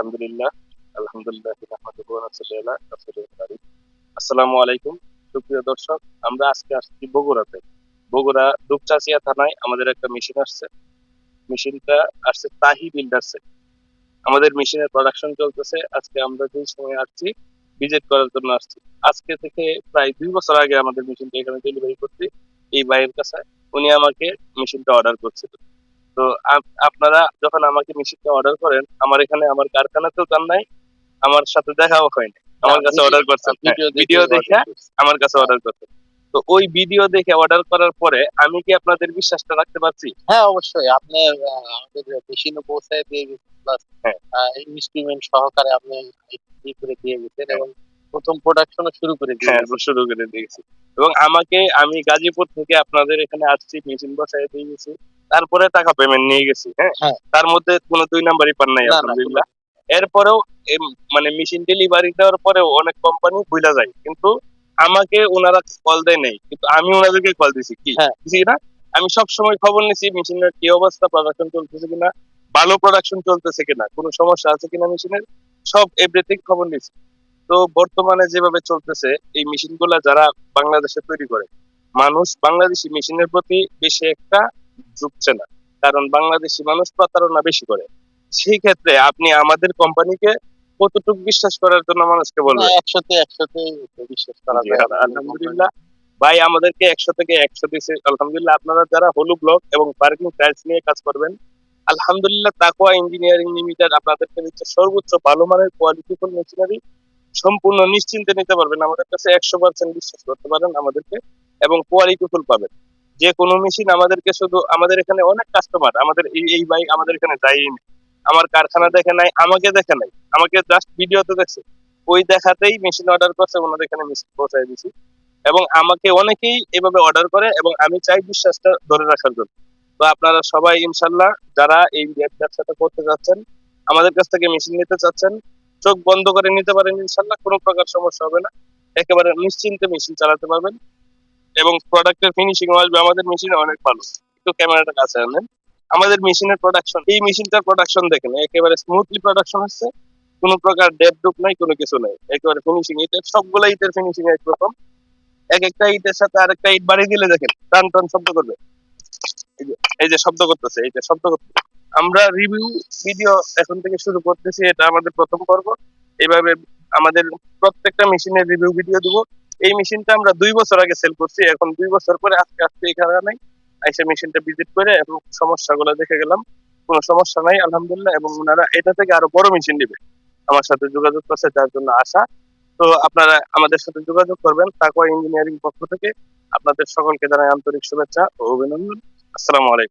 আমাদের একটা মেশিনের প্রোডাকশন চলতেছে। আজকে আমরা যে সময় আসছি ভিজিট করার জন্য আসছি। আজকে থেকে প্রায় দুই বছর আগে আমাদের মেশিনটা এখানে ডেলিভারি করছি, এই ভাইয়ের কাছে। উনি আমাকে মেশিনটা অর্ডার করছিল। তো আপনারা যখন আমাকে মেশিনটা অর্ডার করেন আমার এখানে আমার কারখানাতেও যান নাই আমার সাথে দেখাও হয়নি। আমার কাছে অর্ডার করছেন। ভিডিও দেখে আমার কাছে অর্ডার করছেন। তো ওই ভিডিও দেখে অর্ডার করার পরে আমি কি আপনাদের বিশ্বাসটা রাখতে পারছি? হ্যাঁ অবশ্যই। আপনি আমাদের মেশিনে পৌঁছায় দিয়ে গেছেন প্লাস। ইনস্ট্রুমেন্ট সহকারে আপনি ই করে দিয়ে গেছেন হ্যাঁ। এবং প্রথম প্রোডাকশনও শুরু করে হ্যাঁ শুরু করে দিয়েছি। এবং আমাকে আমি গাজীপুর থেকে আপনাদের এখানে আসছি মেশিন বসায় দিয়ে গেছি। তারপরে টাকা পেমেন্ট নিয়ে গেছি হ্যাঁ? হ্যাঁ। তার মধ্যে কোনো দুই নাম্বারই পান নাই আলহামদুলিল্লাহ। এরপরেও মানে মেশিন ডেলিভারি দেওয়ার পরেও অনেক কোম্পানি ভুলা যায়। কিন্তু আমাকে ওনারা কল দেয় নাই। কিন্তু আমি ওনাদেরকে কল দিছি কি? হ্যাঁ। না? আমি সব সময় খবর নিছি মেশিনের কি অবস্থা প্রোডাকশন চলতেছে কিনা ভালো প্রোডাকশন চলতেছে কিনা কোনো সমস্যা আছে কিনা মেশিনের সব এভরিথিং খবর নিছি। তো বর্তমানে যেভাবে চলতেছে এই মেশিনগুলা যারা বাংলাদেশে তৈরি করে মানুষ বাংলাদেশি মেশিনের প্রতি বেশি একটা ঝুঁকছে না। কারণ বাংলাদেশি মানুষ প্রতারণা বেশি করে। সেই ক্ষেত্রে আপনি আমাদের কোম্পানিকে কতটুকু বিশ্বাস করার জন্য মানুষকে বলবেন? একশোতে একশোতে বিশ্বাস করা যায়। আলহামদুলিল্লাহ। ভাই আমাদেরকে একশো থেকে একশো দিয়েছে আলহামদুলিল্লাহ আপনারা যারা হলু ব্লক এবং পার্কিং টাইলস নিয়ে কাজ করবেন আলহামদুলিল্লাহ তাকোয়া ইঞ্জিনিয়ারিং লিমিটেড আপনাদেরকে দিচ্ছে সর্বোচ্চ ভালো মানের কোয়ালিটিফুল মেশিনারি সম্পূর্ণ নিশ্চিন্তে নিতে পারবেন। আমাদের কাছে একশো পার্সেন্ট বিশ্বাস করতে পারেন আমাদেরকে এবং কোয়ালিটিফুল পাবেন। যে কোনো মেশিন আমাদেরকে শুধু, আমাদের এখানে অনেক কাস্টমার আমাদের এই এই আমাদের এখানে যায়নি আমার কারখানা দেখে নাই, আমাকে দেখে নাই। আমাকে জাস্ট ভিডিওতে দেখছে। ওই দেখাতেই মেশিন অর্ডার করছে, ওনাদের এখানে মেশিন পৌঁছায় দিছি। এবং আমাকে অনেকেই এভাবে অর্ডার করে এবং আমি চাই বিশ্বাসটা ধরে রাখার জন্য। তো আপনারা সবাই ইনশাল্লাহ যারা এই ব্যবসাটা করতে যাচ্ছেন, আমাদের কাছ থেকে মেশিন নিতে চাচ্ছেন, চোখ বন্ধ করে নিতে পারেন ইনশাল্লাহ, কোনো প্রকার সমস্যা হবে না। একেবারে নিশ্চিন্তে মেশিন চালাতে পারবেন। এবং প্রোডাক্টের ফিনিশিং আসবে আমাদের মেশিনে অনেক ভালো। একটু ক্যামেরাটা কাছে আনেন। আমাদের মেশিনের প্রোডাকশন এই মেশিনটার প্রোডাকশন দেখেন, একেবারে স্মুথলি প্রোডাকশন হচ্ছে। কোনো প্রকার ডেপ ডুপ নাই, কোনো কিছু নাই। একেবারে ফিনিশিং ইটের, সবগুলো ইটের ফিনিশিং একরকম এক একটা ইটের সাথে আরেকটা ইট বাড়িয়ে দিলে দেখেন, টান টান শব্দ করবে। এই যে শব্দ করতেছে, এই যে শব্দ করতেছে। আমরা রিভিউ ভিডিও এখন থেকে শুরু করতেছি, এটা আমাদের প্রথম পর্ব। এইভাবে আমাদের প্রত্যেকটা মেশিনের রিভিউ ভিডিও দিব। এই মেশিনটা আমরা দুই বছর আগে সেল করছি, এখন দুই বছর পরে আজকে আজকে এখানে নাই। এসে মেশিনটা ভিজিট করে এবং সমস্যাগুলো দেখে গেলাম। কোনো সমস্যা নাই, আলহামদুলিল্লাহ, এবং ওনারা এটা থেকে আরও বড় মেশিন নেবে। আমার সাথে যোগাযোগ করছে, যার জন্য আশা। তো আপনারা আমাদের সাথে যোগাযোগ করবেন তাকওয়া ইঞ্জিনিয়ারিং পক্ষ থেকে। আপনাদের সকলকে জানাই আন্তরিক শুভেচ্ছা ও অভিনন্দন। আসসালামু আলাইকুম।